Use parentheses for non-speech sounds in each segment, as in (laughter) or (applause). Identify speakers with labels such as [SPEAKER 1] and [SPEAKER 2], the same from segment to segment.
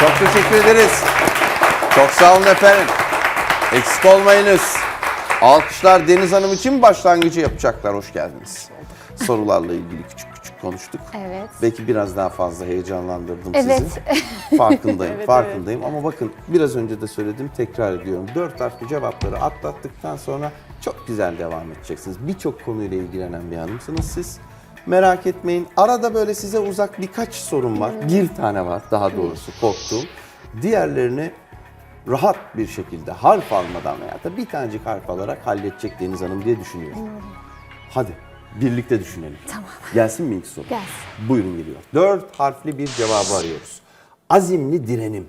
[SPEAKER 1] Çok teşekkür ederiz. Çok sağ olun efendim. Eksik olmayınız. Alkışlar Deniz Hanım için başlangıcı yapacaklar. Hoş geldiniz. Sorularla ilgili küçük küçük konuştuk.
[SPEAKER 2] Evet.
[SPEAKER 1] Belki biraz daha fazla heyecanlandırdım
[SPEAKER 2] Evet.
[SPEAKER 1] sizi. (laughs) Farkındayım, (laughs)
[SPEAKER 2] Evet,
[SPEAKER 1] farkındayım. Ama bakın biraz önce de söyledim, tekrar ediyorum. Dört harfli cevapları atlattıktan sonra çok güzel devam edeceksiniz. Birçok konuyla ilgilenen bir hanımsınız siz. Merak etmeyin. Arada böyle size uzak birkaç sorun var. Bir tane var daha doğrusu korktuğum. Diğerlerini rahat bir şekilde harf almadan veya da bir tanecik harf alarak halledecek Deniz Hanım diye düşünüyorum. Hadi birlikte düşünelim.
[SPEAKER 2] Tamam.
[SPEAKER 1] Gelsin mi ilk soru?
[SPEAKER 2] Gelsin.
[SPEAKER 1] Buyurun geliyor. Dört harfli bir cevabı arıyoruz. Azimli direnim.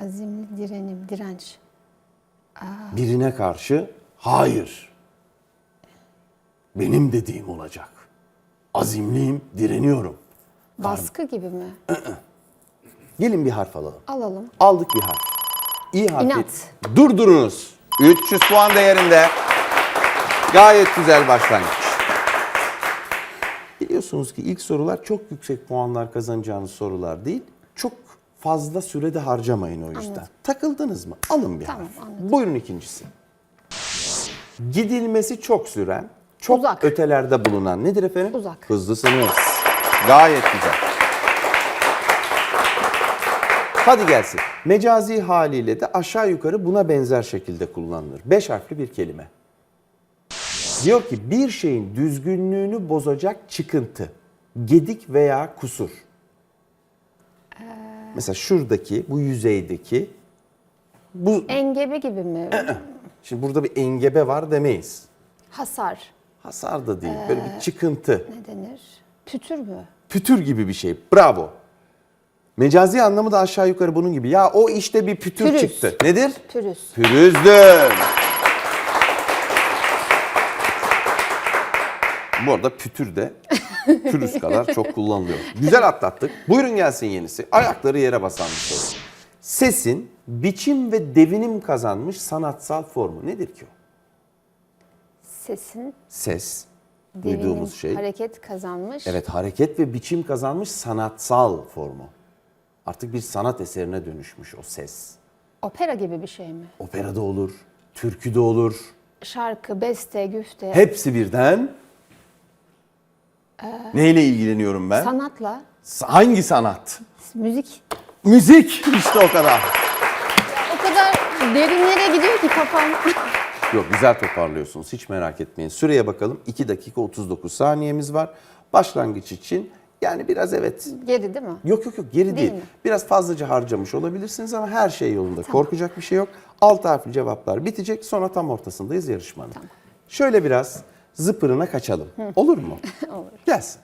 [SPEAKER 2] Azimli direnim, direnç.
[SPEAKER 1] Birine karşı hayır. Benim dediğim olacak. Azimliyim, direniyorum.
[SPEAKER 2] Baskı gibi mi? (clears throat)
[SPEAKER 1] Gelin bir harf alalım.
[SPEAKER 2] Alalım.
[SPEAKER 1] Aldık bir harf. İyi harf.
[SPEAKER 2] İnat.
[SPEAKER 1] Durdurunuz. 300 puan değerinde. Gayet güzel başlangıç. Biliyorsunuz ki ilk sorular çok yüksek puanlar kazanacağınız sorular değil. Çok fazla sürede harcamayın o yüzden. Takıldınız mı? Alın bir
[SPEAKER 2] Tamam,
[SPEAKER 1] harf.
[SPEAKER 2] anladım.
[SPEAKER 1] Buyurun ikincisi. Gidilmesi çok süren, çok
[SPEAKER 2] Uzak.
[SPEAKER 1] ötelerde bulunan nedir efendim?
[SPEAKER 2] Uzak.
[SPEAKER 1] Hızlısınız. Gayet güzel. Hadi gelsin. Mecazi haliyle de aşağı yukarı buna benzer şekilde kullanılır. Beş harfli bir kelime. Diyor ki bir şeyin düzgünlüğünü bozacak çıkıntı, gedik veya kusur. Mesela şuradaki, bu yüzeydeki, bu
[SPEAKER 2] Engebe gibi mi? (clears throat)
[SPEAKER 1] şimdi burada bir engebe var demeyiz.
[SPEAKER 2] Hasar.
[SPEAKER 1] Hasar da değil, böyle bir çıkıntı.
[SPEAKER 2] Ne denir? Pütür mü?
[SPEAKER 1] pütür gibi bir şey. Bravo. Mecazi anlamı da aşağı yukarı bunun gibi. Ya o işte bir pütür
[SPEAKER 2] Pürüz.
[SPEAKER 1] çıktı. Nedir?
[SPEAKER 2] Pürüz.
[SPEAKER 1] Pürüzdür. Bu arada pütür de pürüz kadar çok kullanılıyor. Güzel atlattık. Buyurun gelsin yenisi. Ayakları yere basan bir soru. Sesin biçim ve devinim kazanmış sanatsal formu nedir ki o?
[SPEAKER 2] Sesin
[SPEAKER 1] Ses, duyduğumuz şey.
[SPEAKER 2] hareket kazanmış.
[SPEAKER 1] Evet hareket ve biçim kazanmış sanatsal formu. Artık bir sanat eserine dönüşmüş o ses.
[SPEAKER 2] Opera gibi bir şey mi?
[SPEAKER 1] Operada olur, türküde olur.
[SPEAKER 2] Şarkı, beste, güfte.
[SPEAKER 1] Hepsi birden. Neyle ilgileniyorum ben?
[SPEAKER 2] Sanatla,
[SPEAKER 1] Hangi sanat?
[SPEAKER 2] müzik.
[SPEAKER 1] Müzik. İşte o kadar.
[SPEAKER 2] O kadar derinlere gidiyor ki kafam.
[SPEAKER 1] Yok güzel toparlıyorsunuz hiç merak etmeyin. Süreye bakalım 2 dakika 39 saniyemiz var. Başlangıç için yani biraz evet
[SPEAKER 2] Geri değil mi?
[SPEAKER 1] Yok yok yok geri değil.
[SPEAKER 2] mi?
[SPEAKER 1] Biraz fazlaca harcamış olabilirsiniz ama her şey yolunda. Korkacak bir şey yok. Alt harfli cevaplar bitecek. Sonra tam ortasındayız yarışmanın. Şöyle biraz zıpırına kaçalım. Olur mu? (laughs)
[SPEAKER 2] Olur.
[SPEAKER 1] Gelsin.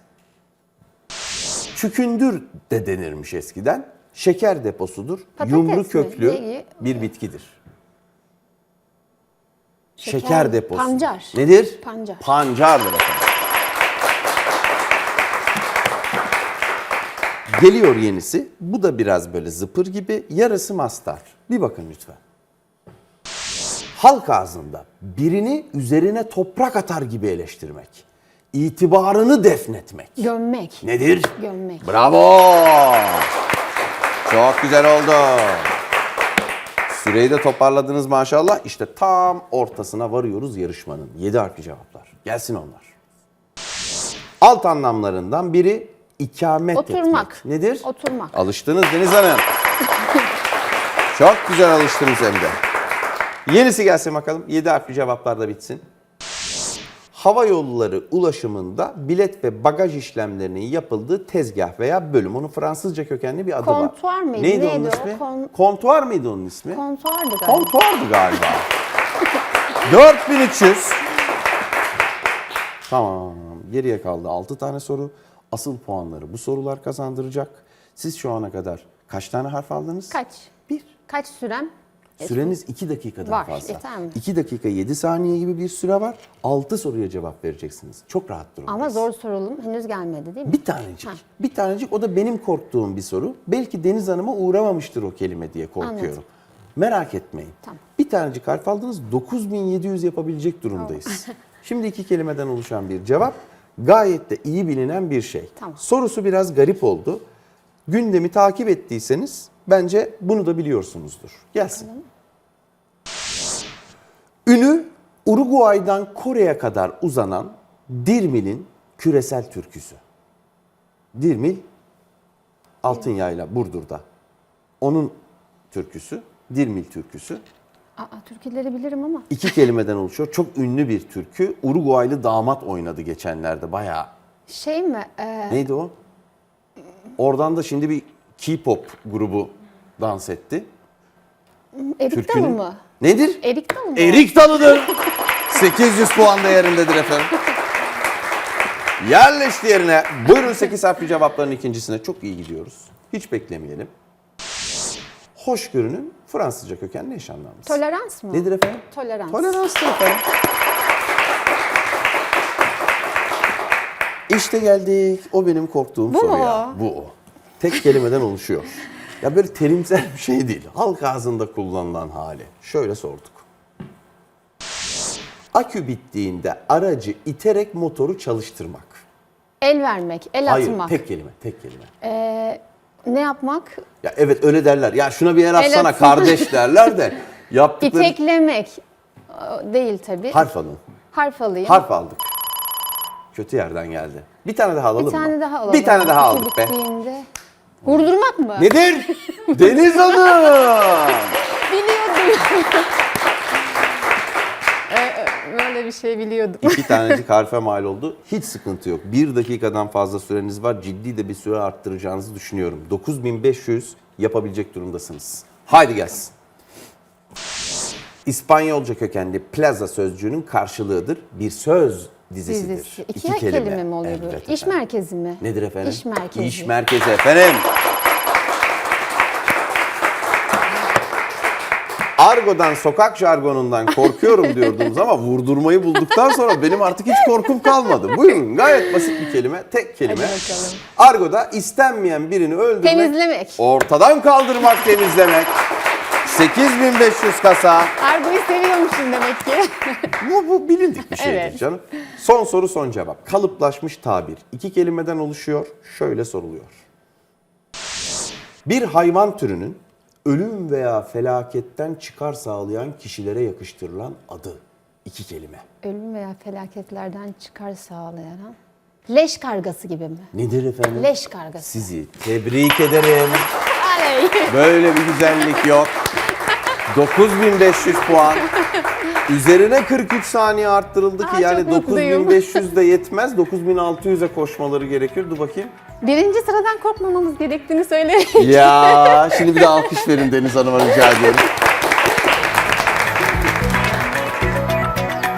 [SPEAKER 1] Çükündür de denirmiş eskiden. Şeker deposudur.
[SPEAKER 2] Patates
[SPEAKER 1] Yumru
[SPEAKER 2] mi?
[SPEAKER 1] köklü
[SPEAKER 2] Ne-
[SPEAKER 1] bir bitkidir.
[SPEAKER 2] Şeker-
[SPEAKER 1] Şeker, deposu.
[SPEAKER 2] pancar.
[SPEAKER 1] Nedir?
[SPEAKER 2] Pancar.
[SPEAKER 1] Pancardır efendim. Geliyor yenisi. Bu da biraz böyle zıpır gibi. Yarısı mastar. Bir bakın lütfen. Halk ağzında birini üzerine toprak atar gibi eleştirmek. İtibarını defnetmek.
[SPEAKER 2] Gömmek.
[SPEAKER 1] Nedir?
[SPEAKER 2] Gömmek.
[SPEAKER 1] Bravo! Çok güzel oldu. Süreyi de toparladınız maşallah. İşte tam ortasına varıyoruz yarışmanın. 7 harfli cevaplar. Gelsin onlar. Alt anlamlarından biri ikamet
[SPEAKER 2] Oturmak.
[SPEAKER 1] etmek. Nedir?
[SPEAKER 2] Oturmak.
[SPEAKER 1] Alıştınız Deniz Hanım. (laughs) Çok güzel alıştınız hem de. Yenisi gelsin bakalım. 7 harfli cevaplar da bitsin. Hava yolları ulaşımında bilet ve bagaj işlemlerinin yapıldığı tezgah veya bölüm. Onun Fransızca kökenli bir adı var.
[SPEAKER 2] Kontuar mıydı?
[SPEAKER 1] Neydi,
[SPEAKER 2] Neydi
[SPEAKER 1] onun
[SPEAKER 2] o?
[SPEAKER 1] ismi?
[SPEAKER 2] Kon-
[SPEAKER 1] Kontuar mıydı onun ismi?
[SPEAKER 2] Kontuardı galiba.
[SPEAKER 1] Kontuardı galiba. (laughs) 4300. Tamam. Geriye kaldı 6 tane soru. Asıl puanları bu sorular kazandıracak. Siz şu ana kadar kaç tane harf aldınız?
[SPEAKER 2] Kaç?
[SPEAKER 1] Bir.
[SPEAKER 2] Kaç sürem?
[SPEAKER 1] Süreniz 2 dakikadan
[SPEAKER 2] Var,
[SPEAKER 1] fazla.
[SPEAKER 2] yeter mi?
[SPEAKER 1] 2 dakika 7 saniye gibi bir süre var. 6 soruya cevap vereceksiniz. Çok rahat durun.
[SPEAKER 2] Ama zor sorulum henüz gelmedi değil mi?
[SPEAKER 1] Bir tanecik.
[SPEAKER 2] Ha.
[SPEAKER 1] Bir tanecik o da benim korktuğum bir soru. Belki Deniz Hanım'a uğramamıştır o kelime diye korkuyorum.
[SPEAKER 2] Anladım.
[SPEAKER 1] Merak etmeyin.
[SPEAKER 2] Tamam.
[SPEAKER 1] Bir tanecik harf aldınız 9700 yapabilecek durumdayız. (laughs) Şimdi iki kelimeden oluşan bir cevap gayet de iyi bilinen bir şey.
[SPEAKER 2] Tamam.
[SPEAKER 1] Sorusu biraz garip oldu. Gündemi takip ettiyseniz bence bunu da biliyorsunuzdur. Gelsin. Ünü Uruguay'dan Kore'ye kadar uzanan Dirmil'in küresel türküsü. Dirmil Altınyayla Burdur'da. Onun türküsü, Dirmil türküsü.
[SPEAKER 2] Aa, türküleri bilirim ama.
[SPEAKER 1] İki kelimeden oluşuyor. Çok ünlü bir türkü. Uruguaylı damat oynadı geçenlerde. Bayağı.
[SPEAKER 2] Şey mi? e,
[SPEAKER 1] Neydi o? Oradan da şimdi bir K-pop grubu dans etti.
[SPEAKER 2] Erik Dalı
[SPEAKER 1] Türkünün-
[SPEAKER 2] mı?
[SPEAKER 1] Nedir?
[SPEAKER 2] Erik Dalı mı?
[SPEAKER 1] Erik Dalı'dır. (laughs) 800 puan değerindedir efendim. Yerleşti yerine. Buyurun 8 harfli cevapların ikincisine. Çok iyi gidiyoruz. Hiç beklemeyelim. Hoşgörünün Fransızca kökenli eş anlamlısı.
[SPEAKER 2] Tolerans mı?
[SPEAKER 1] Nedir efendim?
[SPEAKER 2] Tolerans.
[SPEAKER 1] Toleranslı efendim. İşte geldik. O benim korktuğum
[SPEAKER 2] Bu
[SPEAKER 1] soruya.
[SPEAKER 2] mu?
[SPEAKER 1] Bu o. Tek kelimeden oluşuyor. Ya böyle terimsel bir şey değil. Halk ağzında kullanılan hali. Şöyle sorduk. Akü bittiğinde aracı iterek motoru çalıştırmak.
[SPEAKER 2] El vermek, el
[SPEAKER 1] Hayır,
[SPEAKER 2] atmak.
[SPEAKER 1] tek kelime, tek kelime.
[SPEAKER 2] Ee, ne yapmak?
[SPEAKER 1] Ya evet öyle derler. Ya şuna bir el atsana
[SPEAKER 2] atsana.
[SPEAKER 1] kardeş (laughs) derler de yaptıkları
[SPEAKER 2] İteklemek Ee, değil tabii.
[SPEAKER 1] harf alın.
[SPEAKER 2] Harf alayım.
[SPEAKER 1] Harf aldık. Kötü yerden geldi. Bir tane daha alalım
[SPEAKER 2] Bir tane
[SPEAKER 1] mı?
[SPEAKER 2] daha alalım.
[SPEAKER 1] Bir tane daha aldık be.
[SPEAKER 2] bittiğinde. Vurdurmak mı?
[SPEAKER 1] Nedir? (laughs) Deniz Hanım.
[SPEAKER 2] Biliyordum. (laughs) Ee, Böyle bir şey biliyordum.
[SPEAKER 1] İki tanecik harfe mal oldu. Hiç sıkıntı yok. Bir dakikadan fazla süreniz var. Ciddi de bir süre arttıracağınızı düşünüyorum. 9500 yapabilecek durumdasınız. Haydi gelsin. İspanyolca kökenli plaza sözcüğünün karşılığıdır. Bir söz dizisidir.
[SPEAKER 2] Dizisi. İki, kelime. mi oluyor bu?
[SPEAKER 1] Evet
[SPEAKER 2] İş
[SPEAKER 1] efendim.
[SPEAKER 2] merkezi mi?
[SPEAKER 1] Nedir efendim?
[SPEAKER 2] İş merkezi.
[SPEAKER 1] İş merkezi efendim. Argo'dan, sokak jargonundan korkuyorum diyordunuz ama vurdurmayı bulduktan sonra benim artık hiç korkum kalmadı. Buyurun gayet basit bir kelime, tek kelime. Argo'da istenmeyen birini öldürmek,
[SPEAKER 2] Temizlemek.
[SPEAKER 1] ortadan kaldırmak, temizlemek. 8500 kasa.
[SPEAKER 2] Argo'yu seviyormuşsun demek ki. (laughs)
[SPEAKER 1] Bu, bu bilindik bir şeydir
[SPEAKER 2] Evet.
[SPEAKER 1] canım. Son soru son cevap. Kalıplaşmış tabir. İki kelimeden oluşuyor. Şöyle soruluyor. Bir hayvan türünün ölüm veya felaketten çıkar sağlayan kişilere yakıştırılan adı. İki kelime.
[SPEAKER 2] Ölüm veya felaketlerden çıkar sağlayan. Leş kargası gibi mi?
[SPEAKER 1] Nedir efendim?
[SPEAKER 2] Leş kargası.
[SPEAKER 1] Sizi tebrik ederim. Böyle bir güzellik yok. 9500 puan. (laughs) Üzerine 43 saniye arttırıldı ki
[SPEAKER 2] Aa,
[SPEAKER 1] yani
[SPEAKER 2] çok mutluyum.
[SPEAKER 1] 9500 de yetmez. 9600'e koşmaları gerekir. Dur bakayım.
[SPEAKER 2] Birinci sıradan korkmamamız gerektiğini söyle.
[SPEAKER 1] Ya (laughs) şimdi bir de alkış verin Deniz Hanım'a rica ediyorum.